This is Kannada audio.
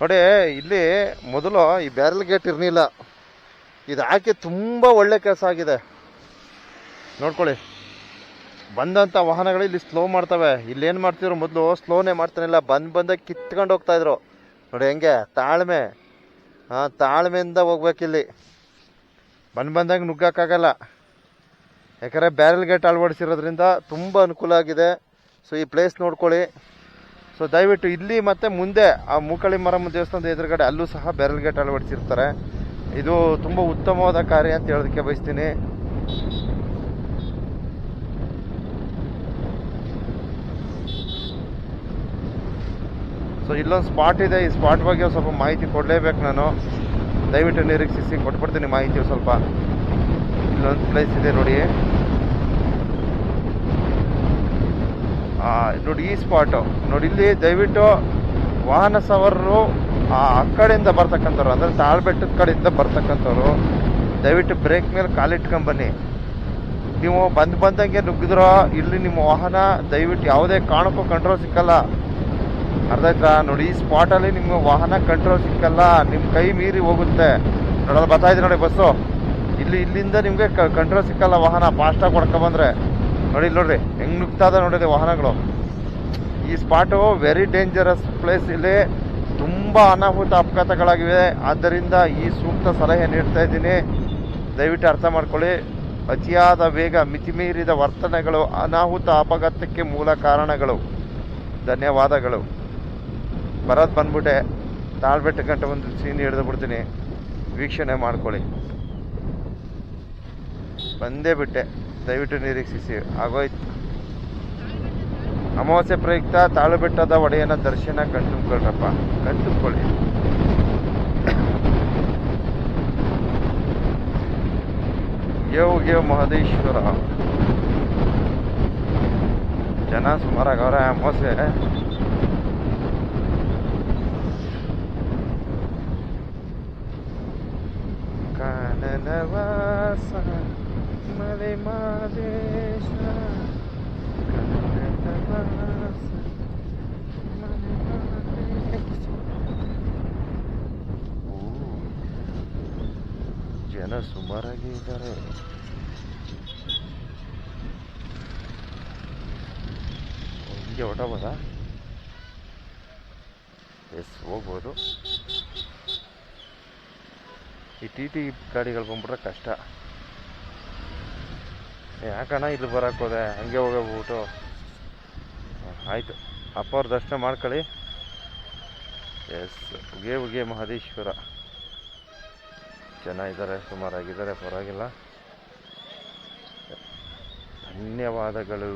ನೋಡಿ, ಇಲ್ಲಿ ಮೊದಲು ಈ ಬ್ಯಾರಲ್ ಗೇಟ್ ಇರಲಿಲ್ಲ ಇದು ಹಾಕಿ ತುಂಬ ಒಳ್ಳೆ ಕೆಲಸ ಆಗಿದೆ. ನೋಡ್ಕೊಳ್ಳಿ. ಬಂದಂಥ ವಾಹನಗಳು ಇಲ್ಲಿ ಸ್ಲೋ ಮಾಡ್ತವೆ. ಇಲ್ಲೇನು ಮಾಡ್ತಿದ್ರು? ಮೊದಲು ಸ್ಲೋನೇ ಮಾಡ್ತಾನಿಲ್ಲ. ಬಂದು ಬಂದಾಗ ಕಿತ್ಕೊಂಡು ಹೋಗ್ತಾಯಿದ್ರು ನೋಡಿ, ಹೆಂಗೆ? ತಾಳ್ಮೆ. ಹಾಂ, ತಾಳ್ಮೆಯಿಂದ ಹೋಗ್ಬೇಕಿಲ್ಲಿ ಬಂದು ಬಂದಾಗ ನುಗ್ಗಕ್ಕಾಗಲ್ಲ ಯಾಕಂದರೆ ಬ್ಯಾರಲ್ ಗೇಟ್ ಅಳವಡಿಸಿರೋದ್ರಿಂದ ತುಂಬ ಅನುಕೂಲ ಆಗಿದೆ. ಸೊ ಈ ಪ್ಲೇಸ್ ನೋಡ್ಕೊಳ್ಳಿ. ಸೊ ದಯವಿಟ್ಟು ಇಲ್ಲಿ ಮತ್ತೆ ಮುಂದೆ ಆ ಮೂಕಳಿ ಮರಮ್ಮ ದೇವಸ್ಥಾನದ ಎದುರುಗಡೆ ಅಲ್ಲೂ ಸಹ ಬೆರಲ್ ಗೇಟ್ ಅಳವಡಿಸಿರ್ತಾರೆ. ಇದು ತುಂಬ ಉತ್ತಮವಾದ ಕಾರ್ಯ ಅಂತ ಹೇಳೋದಕ್ಕೆ ಬಯಸ್ತೀನಿ. ಸೊ ಇಲ್ಲೊಂದು ಸ್ಪಾಟ್ ಇದೆ. ಈ ಸ್ಪಾಟ್ ಬಗ್ಗೆ ಸ್ವಲ್ಪ ಮಾಹಿತಿ ಕೊಡಲೇಬೇಕು ನಾನು. ದಯವಿಟ್ಟು ನಿರೀಕ್ಷಿಸಿ ಕೊಟ್ಬಿಡ್ತೀನಿ ಮಾಹಿತಿ ಸ್ವಲ್ಪ. ಇಲ್ಲೊಂದು ಪ್ಲೇಸ್ ಇದೆ ನೋಡಿ. ನೋಡಿ ಈ ಸ್ಪಾಟು ನೋಡಿ ಇಲ್ಲಿ ದಯವಿಟ್ಟು ವಾಹನ ಸವಾರರು, ಆ ಕಡೆಯಿಂದ ಬರ್ತಕ್ಕಂಥವ್ರು, ಅಂದರೆ ತಾಳ್ಬೆಟ್ಟದ ಕಡೆಯಿಂದ ಬರ್ತಕ್ಕಂಥವ್ರು, ದಯವಿಟ್ಟು ಬ್ರೇಕ್ ಮೇಲೆ ಕಾಲಿಟ್ಕೊಂಬನ್ನಿ ನೀವು ಬಂದು ಬಂದಂಗೆ ನುಗ್ಗಿದ್ರೋ, ಇಲ್ಲಿ ನಿಮ್ಮ ವಾಹನ ದಯವಿಟ್ಟು ಯಾವುದೇ ಕಾರಣಕ್ಕೂ ಕಂಟ್ರೋಲ್ ಸಿಕ್ಕಲ್ಲ. ಅರ್ಧ ಆಯ್ತಾ ನೋಡಿ ಈ ಸ್ಪಾಟಲ್ಲಿ ನಿಮ್ಮ ವಾಹನ ಕಂಟ್ರೋಲ್ ಸಿಕ್ಕಲ್ಲ. ನಿಮ್ಮ ಕೈ ಮೀರಿ ಹೋಗುತ್ತೆ. ನೋಡೋದು ಬರ್ತಾ ನೋಡಿ ಬಸ್ಸು? ಇಲ್ಲಿ, ಇಲ್ಲಿಂದ ನಿಮಗೆ ಕಂಟ್ರೋಲ್ ಸಿಕ್ಕಲ್ಲ ವಾಹನ. ಫಾಸ್ಟಾಗಿ ಹೊಡ್ಕೊಬಂದ್ರೆ ನೋಡಿ ನೋಡ್ರಿ ಹೆಂಗ್ ನುಗ್ತಾ ಇದೆ ನೋಡಿರಿ ವಾಹನಗಳು. ಈ ಸ್ಪಾಟು ವೆರಿ ಡೇಂಜರಸ್ ಪ್ಲೇಸ್ ಇಲ್ಲಿ. ತುಂಬ ಅನಾಹುತ ಅಪಘಾತಗಳಾಗಿವೆ. ಆದ್ದರಿಂದ ಈ ಸೂಕ್ತ ಸಲಹೆ ನೀಡ್ತಾ ಇದ್ದೀನಿ. ದಯವಿಟ್ಟು ಅರ್ಥ ಮಾಡ್ಕೊಳ್ಳಿ. ಅತಿಯಾದ ವೇಗ, ಮಿತಿಮೀರಿದ ವರ್ತನೆಗಳು, ಅನಾಹುತ ಅಪಘಾತಕ್ಕೆ ಮೂಲ ಕಾರಣಗಳು. ಧನ್ಯವಾದಗಳು. ಬರೋದು ಬಂದ್ಬಿಟ್ಟೆ. ತಾಳ್ಬೆಟ್ಟ ಗಂಟೆ ಒಂದು ಸೀನ್ ಹಿಡಿದು ಬಿಡ್ತೀನಿ. ವೀಕ್ಷಣೆ ಮಾಡ್ಕೊಳ್ಳಿ. ಬಂದೇ ಬಿಟ್ಟೆ. ದಯವಿಟ್ಟು ನಿರೀಕ್ಷಿಸಿ. ಆಗೋಯ್ತು. ಅಮಾವಾಸ್ಯೆ ಪ್ರಯುಕ್ತ ತಾಳುಬೆಟ್ಟದ ಒಡೆಯನ ದರ್ಶನ ಕಣ್ತುಂಬ್ಕೊಳ್ರಪ್ಪ ಕಣ್ತುಂಬ್ಕೊಳ್ಳಿ ಯೋಗ್ಯ ಮಹದೇಶ್ವರ. ಜನ ಸುಮಾರಾಗವ್ರೆ ಅಮಾವಾಸ್ಯೆ. ಕಾನನವಾಸ, ಮಲೆ ಮಾದೇಶ ಕಾನನವಾಸ ಮಲೆ ಮಾದೇಶ. ಓ, ಜನ ಸುಮಾರಾಗಿ ಇದ್ದಾರೆ. ಹಿಂಗೆ ಹೊಟ್ಟಬೋದಾ ಎಸ್, ಹೋಗ್ಬೋದು. ಈ ಟಿ ಟಿ ಗಾಡಿಗಳು ಬಂದ್ಬಿಟ್ರೆ ಕಷ್ಟ. ಯಾಕಣ್ಣ ಇಲ್ಲಿ ಬರೋಕ್ಕೋದೆ ಹಂಗೆ ಹೋಗ್ಬಿಟ್ಟು ಆಯಿತು. ಅಪ್ಪ ಅವ್ರ ದರ್ಶನ ಮಾಡ್ಕೊಳ್ಳಿ. ಎಸ್ ಉಗೆ ಉಗೆ ಮಹದೇಶ್ವರ. ಜನ ಇದ್ದಾರೆ ಸುಮಾರಾಗಿದ್ದಾರೆ ಪರವಾಗಿಲ್ಲ. ಧನ್ಯವಾದಗಳು.